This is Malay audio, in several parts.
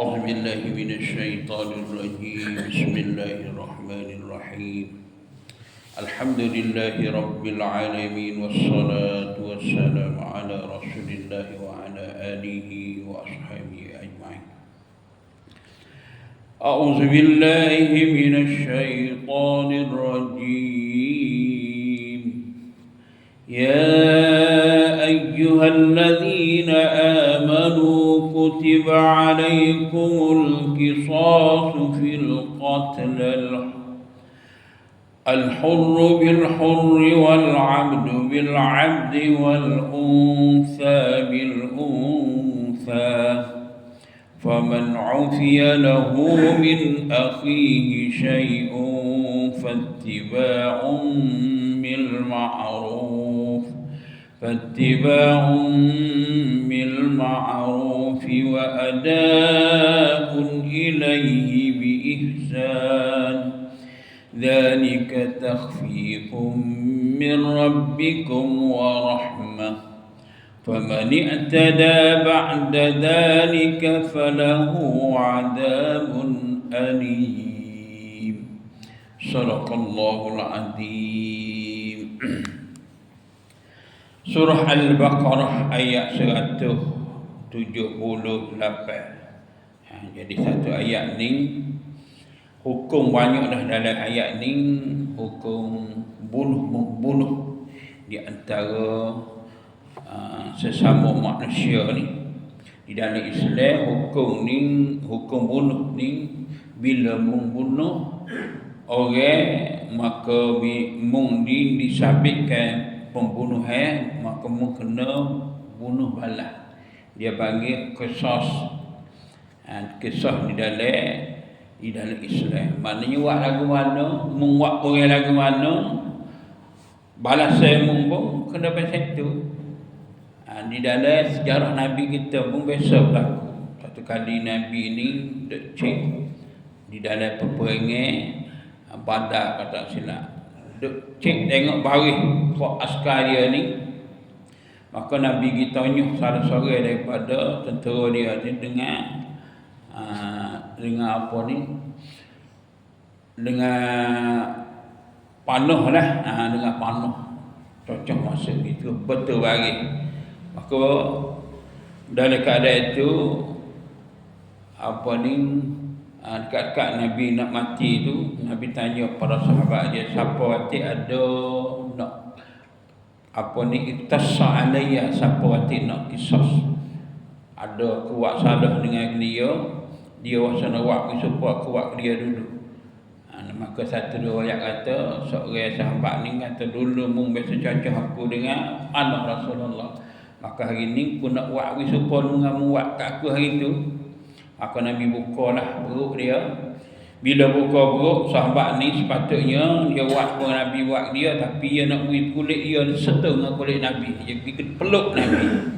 أعوذ بالله من الشيطان الرجيم. بسم الله الرحمن الرحيم. الحمد لله رب العالمين والصلاة والسلام على رسول الله وعلى آله وأصحابه أجمعين. أعوذ بالله من الشيطان الرجيم. يا أيها الذين آمنوا كتب عليكم القصاص في القتل الحر بالحر والعبد بالعبد والأنثى بالأنثى فمن عفي له من أخيه شيء فاتباع بالمعروف. فاتباع بالمعروف وأداء إليه بإحسان. ذلك تخفيف من ربكم ورحمة. فمن اعتدى بعد ذلك فله عذاب أليم. صدق الله العظيم. Surah Al-Baqarah ayat 178 ha, Jadi satu ayat ni Hukum banyak dah dalam ayat ni Hukum bunuh-membunuh Di antara uh, sesama manusia ni. Di dalam Islam hukum ni Hukum bunuh ni Bila membunuh Orang maka mung disabitkan pembunuhan maka mu kena bunuh balas. Dia panggil kisah ha, kisah di dalam di dalam Islam. Maknanya buat lagu mana membuat orang lagu mana balas saya mumpung kena pasal itu ha, di dalam sejarah Nabi kita pun biasa berlaku. Satu kali Nabi ni cek di dalam peperangan badar kata silap duk cek tengok baris buat askar dia ni maka Nabi kita nyuh salah sore daripada tentera dia ni dengan uh, dengan apa ni? Dengan panuh lah uh, dengan panuh. Cocok masa itu betul baris. Maka dalam keadaan itu apa ni dekat-dekat Nabi nak mati tu Nabi tanya para sahabat dia siapa wati ada nak? Apa ni iktasa alaiya siapa wati nak kisah? Ada kuat salah dengan dia dia wasana wak supaya kuat dia dulu. Ha, maka satu dua ayat kata seorang sahabat ni kata dulu mung biasa cocok aku dengan anak Rasulullah. Maka hari ni aku nak wak supaya dengan muat kat aku hari tu Maka Nabi buka lah perut dia. Bila buka perut sahabat ni sepatutnya Dia buat pun Nabi buat dia Tapi dia nak beri kulit dia serta dengan kulit Nabi. Dia pergi peluk Nabi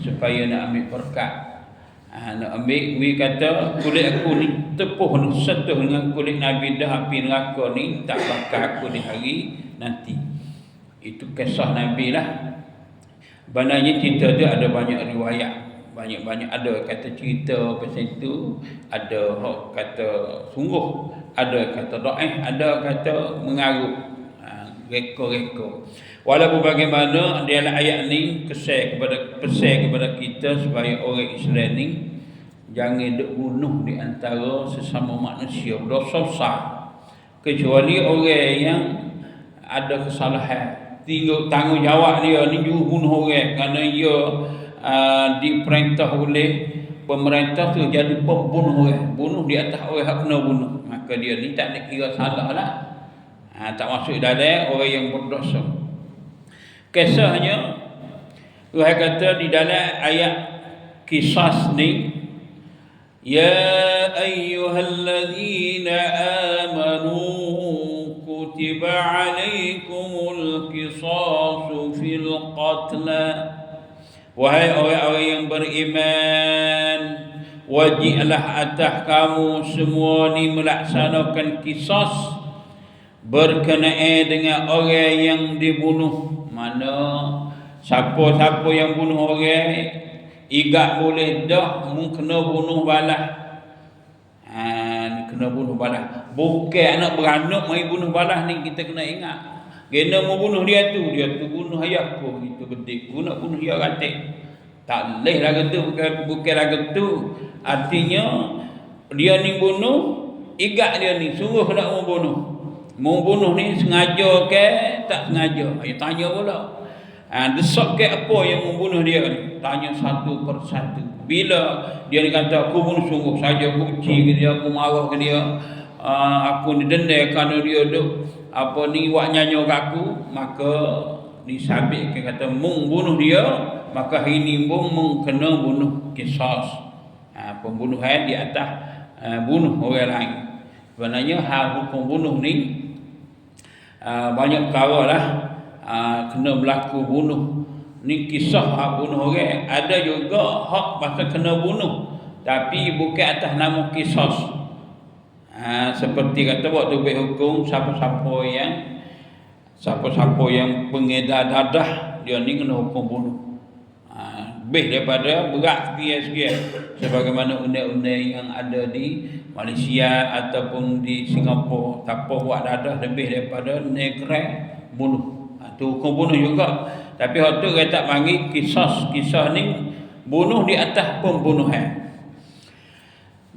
Supaya nak ambil perkat ha, Nak ambil, beri kata kulit aku ni tepuh Serta dengan kulit Nabi dah api neraka ni Tak bakar aku di hari nanti. Itu kisah Nabi lah. Sebenarnya cerita tu ada banyak riwayat banyak-banyak ada kata cerita pasal itu ada kata sungguh ada kata doa ada kata mengarut. Ha, reko-reko walaupun bagaimana dalam ayat ni kesan kepada pesan kepada kita supaya orang Islam ni jangan duk bunuh di antara sesama manusia. Dosa besar. Kecuali orang yang ada kesalahan. Tinggal tanggungjawab dia ni juga bunuh orang. Kerana dia uh, diperintah oleh pemerintah tu jadi pembunuh orang. Bunuh di atas orang yang kena bunuh. Maka dia ni tak nak kira salah lah. Ha, tak masuk dalam orang yang berdosa. Kisahnya Tuhan kata di dalam ayat kisah ni Ya ayyuhalladzina amanu kutiba alaikumul qisasu fil qatla Wahai orang-orang yang beriman Wajiblah atas kamu semua ni melaksanakan kisah Berkenaan dengan orang yang dibunuh Mana Siapa-siapa yang bunuh orang Igat boleh dah Mungkin bunuh balas Ha, kena bunuh balas. Bukan anak beranak mai bunuh balas ni kita kena ingat. Kena mau bunuh dia tu, dia tu bunuh ayah aku gitu gede. Guna bunuh dia ratik. Tak leh lah tu bukan bukan lah tu. Artinya dia ni bunuh igat dia ni suruh nak mau bunuh. Mau bunuh ni sengaja ke tak sengaja? Ayo tanya pula. Ha, desak ke apa yang membunuh dia ni? Tanya satu persatu. Bila dia ni kata aku bunuh sungguh saja aku benci ke dia, aku marah ke dia, uh, aku ni denda kerana dia duk apa ni buat nyanyi aku, maka disabit ke kata mung bunuh dia, maka hari ni mung mung kena bunuh kisah. Ha, pembunuhan di atas uh, bunuh orang lain. Sebenarnya hal hukum bunuh ni uh, banyak perkara lah uh, kena berlaku bunuh ni kisah hak bunuh orang ada juga hak pasal kena bunuh tapi bukan atas nama kisah ha, seperti kata buat hukum siapa-siapa yang siapa-siapa yang pengedar dadah dia ni kena hukum bunuh. Ha, lebih daripada berat sekian-sekian sebagaimana undang-undang yang ada di Malaysia ataupun di Singapura siapa buat dadah lebih daripada negara bunuh. Ha, tu hukum bunuh juga. Tapi waktu dia tak panggil kisah-kisah ni bunuh di atas pembunuhan.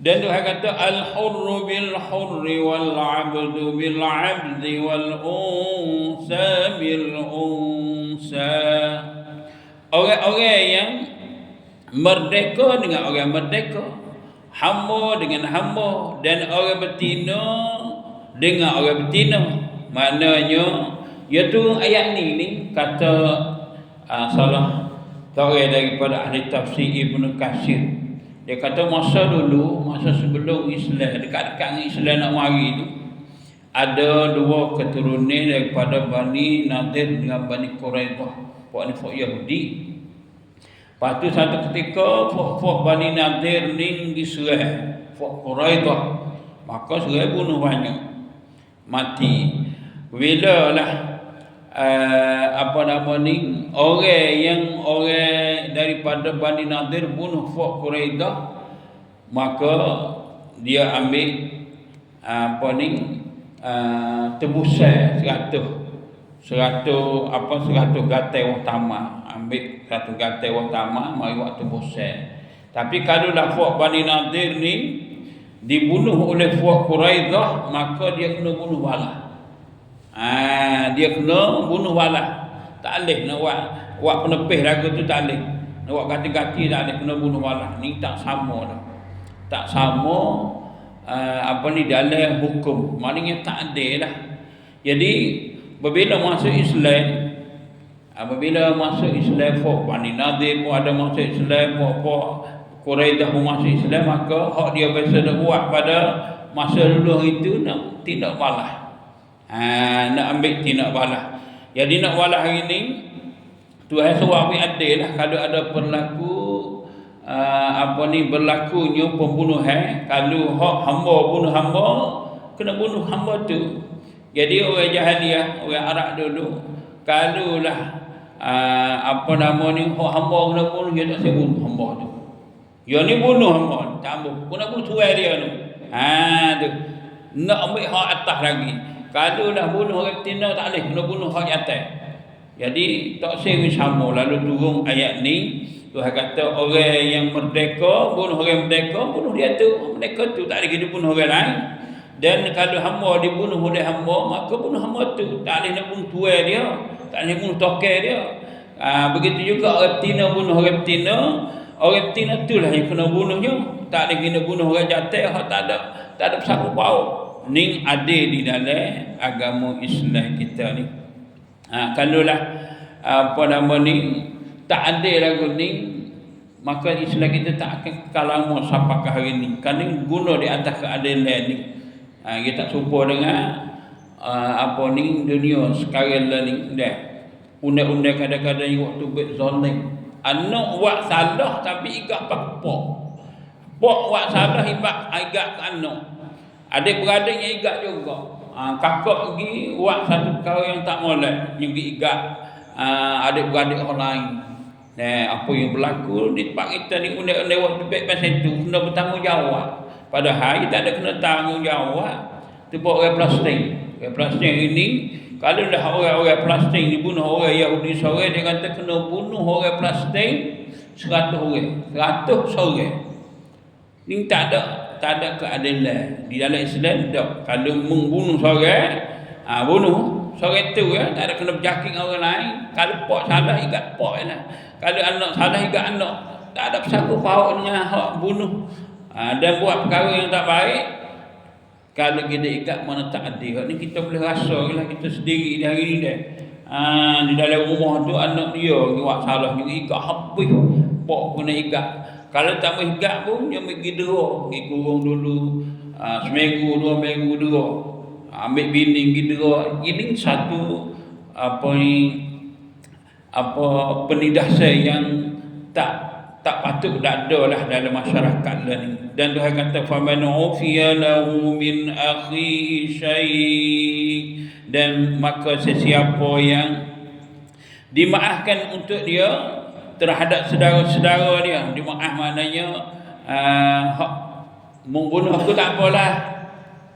Dan Tuhan kata al-hurru bil hurri wal 'abdu bil 'abdi wal unsa bil unsa. Orang-orang yang merdeka dengan orang merdeka, hamba dengan hamba dan orang betina dengan orang betina. Maknanya iaitu ayat ni ni kata uh, salah tahu daripada ahli tafsir Ibnu Katsir dia kata masa dulu masa sebelum Islam dekat-dekat Islam nak mari tu ada dua keturunan daripada Bani Nadir dengan Bani Quraidah puak ni puak Yahudi. Lepas tu satu ketika puak-puak Bani Nadir ni diserah puak Quraidah maka serah bunuh banyak. Mati. Bila lah uh, apa nama ni? Orang yang orang daripada Bani Nadir bunuh Fok Quraidah maka dia ambil uh, apa ni uh, tebusan seratus. Seratus apa seratus gatai utama ambil satu gatai utama mari buat tebusan. Tapi kalau dah Fok Bani Nadir ni dibunuh oleh Fok Quraidah maka dia kena bunuh balas Ha, dia kena bunuh balas. Tak boleh nak buat buat penepih raga tu tak boleh. Nak buat ganti-ganti tak boleh kena bunuh balas. Ni tak sama dah. Tak sama uh, apa ni dalam hukum. Maknanya tak ada lah. Jadi bila masuk Islam apabila masuk Islam fok Bani Nadir pun ada masuk Islam fok Quraidah pun masuk Islam maka hak dia biasa nak buat pada masa dulu itu nak tidak balas ha, nak ambil tindak balas jadi nak balas hari ni Tuhan suruh ambil adil lah. Kalau ada berlaku uh, apa ni berlakunya pembunuhan kalau hak hamba bunuh hamba kena bunuh hamba tu. Jadi orang jahiliah orang Arab dulu kalau lah uh, apa nama ni hak hamba kena bunuh dia tak saya bunuh hamba tu. Dia ni bunuh hamba tak bunuh kena bunuh tuai dia tu. Ha tu. Nak ambil hak atas lagi kalau dah bunuh orang betina tak boleh. Kena bunuh hak atas. Jadi tak sering sama lalu turun ayat ni Tuhan kata orang yang merdeka bunuh orang merdeka bunuh dia tu. Merdeka tu tak ada kena bunuh orang lain. Dan kalau hamba dibunuh oleh hamba maka bunuh hamba tu. Tak boleh nak bunuh tuai dia tak boleh bunuh tokai dia. Ha, begitu juga orang betina bunuh orang betina orang betina tu lah yang kena bunuhnya. Tak ada kena bunuh orang jatuh tak ada. Tak ada pesakut bau ni ada di dalam agama Islam kita ni. Ha, kalau lah apa nama ni tak ada lagu ni maka Islam kita tak akan kalama sampai ke hari ni. Kerana guna di atas keadilan ni. Ha, kita tak serupa dengan uh, apa ni dunia sekarang lah ni dah. Undang-undang kadang-kadang waktu buat zoning. Anak buat salah tapi igak pak pok. Pok buat salah ibak ke anak. Adik-beradik yang igat juga. Ha, kakak pergi buat satu perkara yang tak molek. Yang pergi igat ha, adik-beradik orang lain. Nah, apa yang berlaku di tempat kita ni undang-undang waktu baik pasal itu kena bertanggungjawab. Padahal kita ada kena tanggungjawab. Tu buat orang plastik. Orang plastik ini kalau dah orang-orang plastik dibunuh orang Yahudi seorang dia kata kena bunuh orang plastik seratus orang. Seratus seorang. Ini tak ada tak ada keadilan. Di dalam Islam tak. Kalau membunuh seorang, ha, bunuh seorang itu ya, tak ada kena berjakit orang lain. Kalau pak salah ikat pak lah. Kalau anak salah ikat anak. Tak ada pesakut pautnya hak bunuh. Ha, dan buat perkara yang tak baik, kalau kita ikat mana tak adil ni kita boleh rasa lah kita sendiri di hari ni dah ha, di dalam rumah tu anak dia buat salah juga ikat habis pok kena ikat kalau tak ikat pun dia pergi derok. Pergi kurung dulu. Ha, seminggu dua minggu derok. Ambil bini pergi derok. Ini satu apa ni apa penidah saya yang tak tak patut tak ada lah dalam masyarakat lah ni. Dan Tuhan kata faman ufiya lahu min akhihi syai. Dan maka sesiapa yang dimaafkan untuk dia terhadap saudara-saudara dia dimaaf maknanya uh, membunuh aku tak apalah.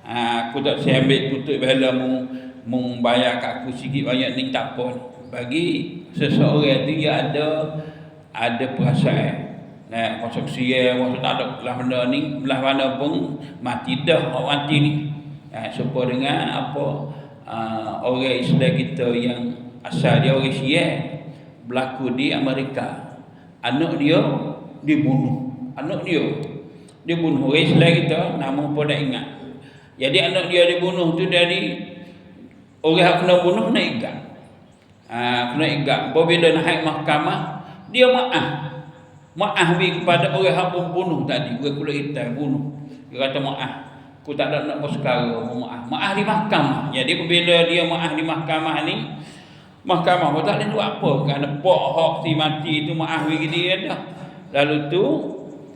Uh, aku tak saya ambil tutup bela mu membayar kat aku sikit banyak ni tak apa. Bagi seseorang tu dia ada ada perasaan. Masuk sia, masuk tak ada belah mana ni, belah mana pun mati dah orang mati ni. Ha, supaya dengan apa uh, orang Islam kita yang asal dia orang Syiah berlaku di Amerika. Anak dia dibunuh. Anak dia dibunuh. Orang Islam kita nama pun tak ingat. Jadi anak dia dibunuh tu dari orang yang kena bunuh kena ikat. Ha, kena ikat. Bila naik mahkamah, dia maaf maaf bi kepada orang yang bunuh tadi orang kulit hitam bunuh dia kata maaf aku tak ada nak bersekara maaf maaf di mahkamah jadi bila dia maaf di mahkamah ni mahkamah pun tak ada buat apa. Kerana pok hak si mati tu maaf bagi dia dah. Lalu tu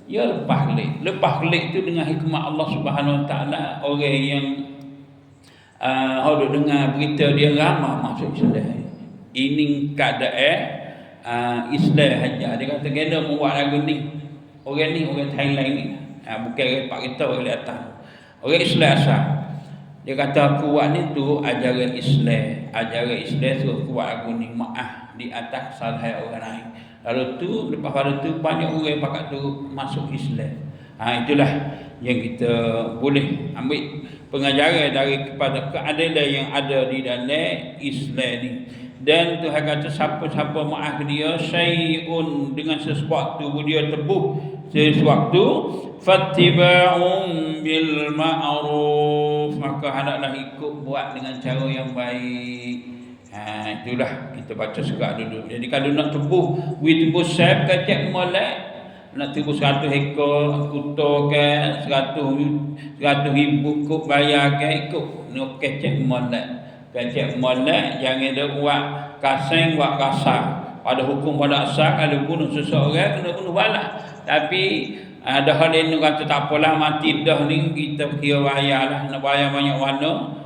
ya lepas kelik. Lepas kelik tu dengan hikmah Allah Subhanahu Wa Taala orang yang uh, ada dengar berita dia ramah masuk Islam. Ini keadaan uh, Islam hanya. Dia kata kena membuat lagu ni. Orang ni orang Thailand ni. Uh, bukan orang Pak kita orang atas. Orang Islam asal. Dia kata aku buat ni tu ajaran Islam ajaran Islam tu aku buat lagu ni maaf di atas salah orang lain. Lalu tu lepas pada tu banyak orang pakat tu masuk Islam. Ha, itulah yang kita boleh ambil pengajaran dari kepada keadilan yang ada di dalam Islam ni. Dan Tuhan kata siapa-siapa maaf dia syai'un dengan sesuatu dia tebuh sesuatu fattiba'un bil ma'ruf maka hendaklah ikut buat dengan cara yang baik. Ha itulah kita baca sekarang dulu jadi kalau nak tebuh we tebuh sab kacak molek. Nak tebuh 100 ekor kuta ke 100 100 ribu bayar ke ikut. Nak kacak molek. Kacik molek jangan ada buat kasing buat kasar. Pada hukum pada asal kalau bunuh seseorang kena bunuh balas. Tapi ada hal ini kata tak apalah mati dah ni kita kira bayar lah nak bayar banyak warna.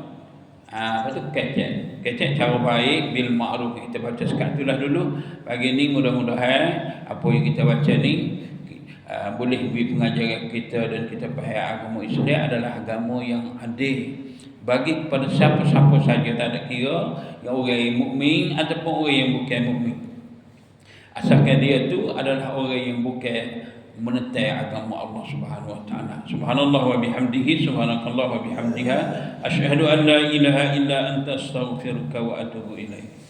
Ah ha, betul kecek. Kecek cara baik bil ma'ruf kita baca sekat itulah dulu. Pagi ni mudah-mudahan apa yang kita baca ni uh, boleh beri pengajaran kita dan kita faham agama Islam adalah agama yang adil bagi kepada siapa-siapa saja tak ada kira yang orang yang mukmin ataupun orang yang bukan mukmin asalkan dia tu adalah orang yang bukan menetai agama Allah Subhanahu wa taala. Subhanallah wa bihamdihi subhanakallah wa bihamdiha. Asyhadu an la ilaha illa anta astaghfiruka wa atubu ilaik